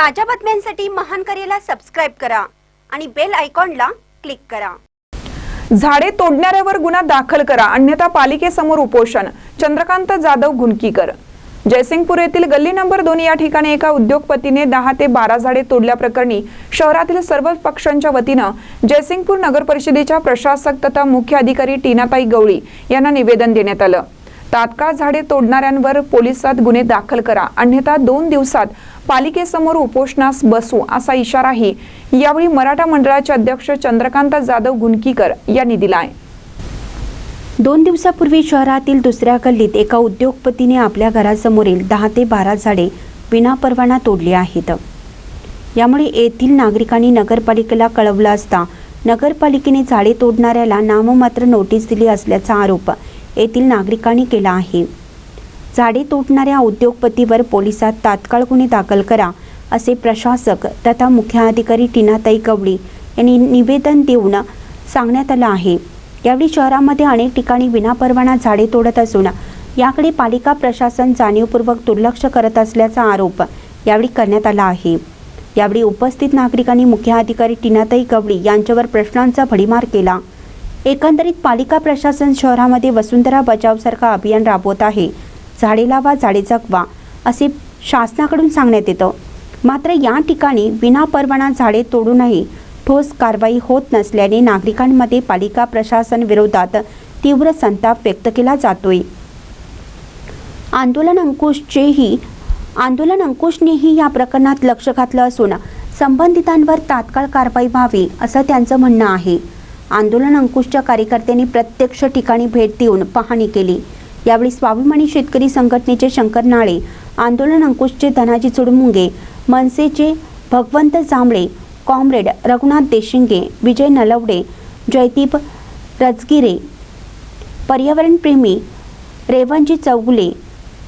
ताज्या बातम्यांसाठी महान करेला सबस्क्राईब करा आणि बेल आयकॉनला क्लिक करा. झाडे तोडणाऱ्यावर गुन्हा दाखल करा. अन्यथा पालिकेसमोर उपोषण. चंद्रकांत जाधव गुणकीकर जयसिंगपूर येथील गल्ली नंबर दोन या ठिकाणी एका उद्योगपतीने दहा ते बारा झाडे तोडल्याप्रकरणी शहरातील सर्व पक्षांच्या वतीनं जयसिंगपूर नगर परिषदेच्या प्रशासक तथा मुख्य अधिकारी टीनाताई गवळी यांना निवेदन देण्यात आलं. तात्काळ झाडे तोडणाऱ्यांवर पोलिसात गुन्हे दाखल करा. अन्यथा दोन दिवसात पालिकेसमोर उपोषणास बसू असा इशाराही यावेळी मराठा मंडळाचे अध्यक्ष चंद्रकांत जाधव गुणकीकर यांनी दिला आहे दोन दिवसापूर्वी शहरातील दुसऱ्या गल्लीत एका उद्योगपतीने आपल्या घरासमोरील दहा ते बारा झाडे विनापरवाना तोडली आहेत. यामुळे येथील नागरिकांनी नगरपालिकेला कळवलं असता नगरपालिकेने झाडे तोडणाऱ्याला नाममात्र नोटीस दिली असल्याचा आरोप येथील नागरिकांनी केला आहे. झाडे तोडणाऱ्या उद्योगपतीवर पोलिसात तात्काळ गुन्हे दाखल करा असे प्रशासक तथा मुख्याधिकारी टीनाताई कवळी यांनी निवेदन देऊन सांगण्यात आलं आहे. यावेळी शहरामध्ये अनेक ठिकाणी विनापरवाना झाडे तोडत असून याकडे पालिका प्रशासन जाणीवपूर्वक दुर्लक्ष करत असल्याचा आरोप यावेळी करण्यात आला आहे. यावेळी उपस्थित नागरिकांनी मुख्याधिकारी टीनाताई गवळी यांच्यावर प्रश्नांचा भडीमार केला. एकंदरीत पालिका प्रशासन शहरामध्ये वसुंधरा बचावसारखं अभियान राबवत आहे. झाडे लावा झाडे जगवा असे शासनाकडून सांगण्यात येतं. मात्र या ठिकाणी विनापरवाना झाडे तोडूनही ठोस कारवाई होत नसल्याने नागरिकांमध्ये पालिका प्रशासन विरोधात तीव्र संताप व्यक्त केला जातोय. आंदोलन अंकुशचेही आंदोलन अंकुशनेही या प्रकरणात लक्ष घातलं असून संबंधितांवर तात्काळ कारवाई व्हावी असं त्यांचं म्हणणं आहे. आंदोलन अंकुशच्या कार्यकर्त्यांनी प्रत्यक्ष ठिकाणी भेट देऊन पाहणी केली. यावेळी स्वाभिमानी शेतकरी संघटनेचे शंकर नाळे आंदोलन अंकुशचे धनाजी चुडमुंगे मनसेचे भगवंत जांभळे कॉम्रेड रघुनाथ देशिंगे विजय नलवडे जयदीप रजगिरे पर्यावरणप्रेमी रेवणजी चौगुले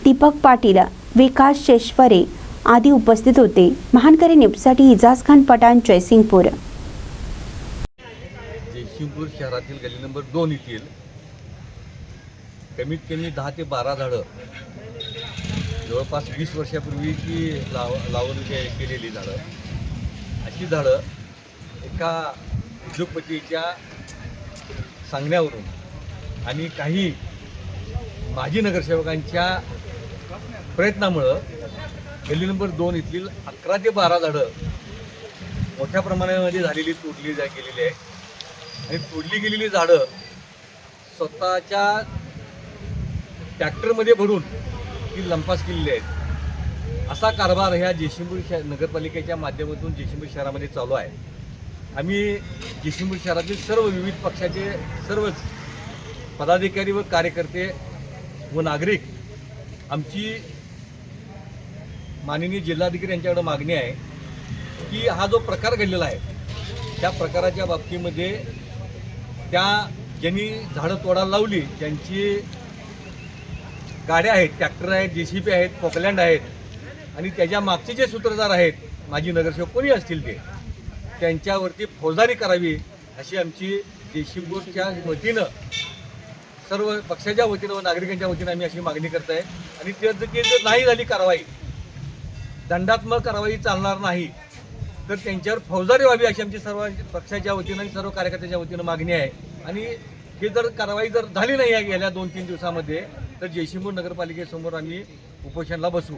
दीपक पाटील विकास शेश्वरे आदी उपस्थित होते. महानकरी न्यूजसाठी इजाज खान पठाण जयसिंगपूर. जयशिंगपूर शहरातील गल्ली नंबर दोन येथील कमीत कमी दहा ते बारा झाडं जवळपास वीस वर्षापूर्वीची लाव लावून केलेली झाडं. अशी झाडं एका उद्योगपतीच्या सांगण्यावरून आणि काही माजी नगरसेवकांच्या प्रयत्नामुळं गल्ली नंबर दोन इथली अकरा ते बारा झाडं मोठ्या प्रमाणामध्ये झालेली तोडली जा गेलेली आहे आणि तोडली गेलेली झाडं स्वतःच्या ट्रॅक्टरमध्ये भरून ती लंपास केलेली आहेत. असा कारभार ह्या जेशिंबूर शहर नगरपालिकेच्या माध्यमातून जेशिंबूर शहरामध्ये चालू आहे. आम्ही जेशिंबूर शहरातील सर्व विविध पक्षाचे सर्वच पदाधिकारी व कार्यकर्ते व नागरिक आमची माननीय जिल्हाधिकारी यांच्याकडे मागणी आहे की हा जो प्रकार घडलेला आहे त्या प्रकाराच्या बाबतीमध्ये त्या ज्यांनी झाडं तोडायला लावली त्यांची गाड्या आहेत ट्रॅक्टर आहेत जे सी पी आहेत पोकलँड आहेत. आणि त्याच्या मागचे जे सूत्रधार आहेत माजी नगरसेवक कोणी असतील ते त्यांच्यावरती फौजदारी करावी अशी आमची देशीपूरच्या वतीनं सर्व पक्षाच्या वतीनं व नागरिकांच्या वतीनं आम्ही अशी मागणी करत आहे आणि ते जर नाही झाली कारवाई दंडात्मक कारवाई चालणार नाही तर त्यांच्यावर फौजदारी व्हावी अशी आमची सर्व पक्षाच्या वतीनं आणि सर्व कार्यकर्त्याच्या वतीनं मागणी आहे. आणि हे जर कारवाई जर झाली नाही आहे गेल्या दोन तीन दिवसामध्ये तर जयशिंपूर नगरपालिकेसमोर आम्ही उपोषणाला बसू.